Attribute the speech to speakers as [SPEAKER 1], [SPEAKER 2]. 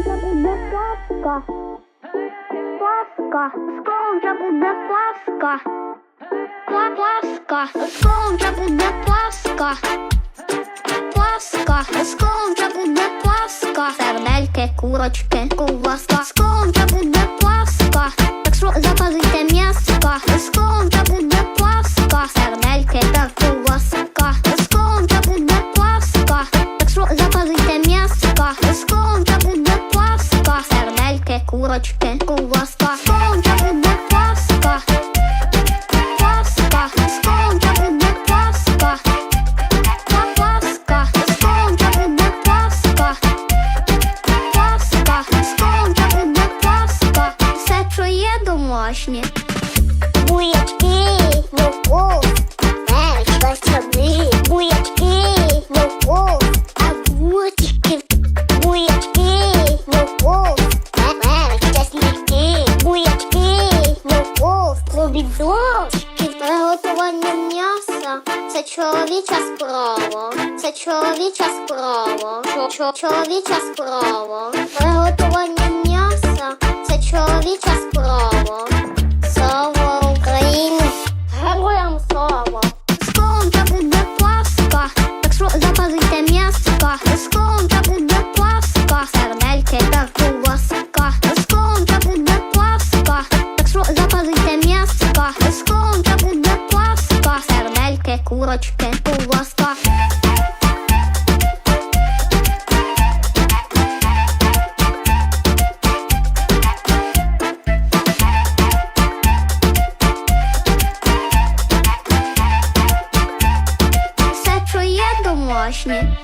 [SPEAKER 1] вже буде Пасха. Пасха, скоро вже буде Пасха. Пла- Пасха, скоро вже буде Пасха. Пасха, скоро вже буде Пасха. Сердельки, курочки, ковбаска. Скоро вже буде Пасха. Так що запазуйте м'яска. Скоро вже буде Пасха. Сердельки та ковбаска. Скоро вже буде Пасха. Так що запазуйте м'яска. Курочки, ковбаска. Скоро вже буде. Пасха, скоро вже буде. Пасха, скоро вже буде. Пасха, скоро вже буде Пасха. Все, що є домашнє. Буячки, морков, перець, васаби, буячки, морков, огурчики, буячки, Слово приготування м'яса це чоловіча справа. Це чоловіча справа. Чоловіча справа. Приготування м'яса це чоловіча справа. Слава Україні. Героям слава. Скоро буде Пасха, так що запазуйте курочки у ласках. Все чує домашнє.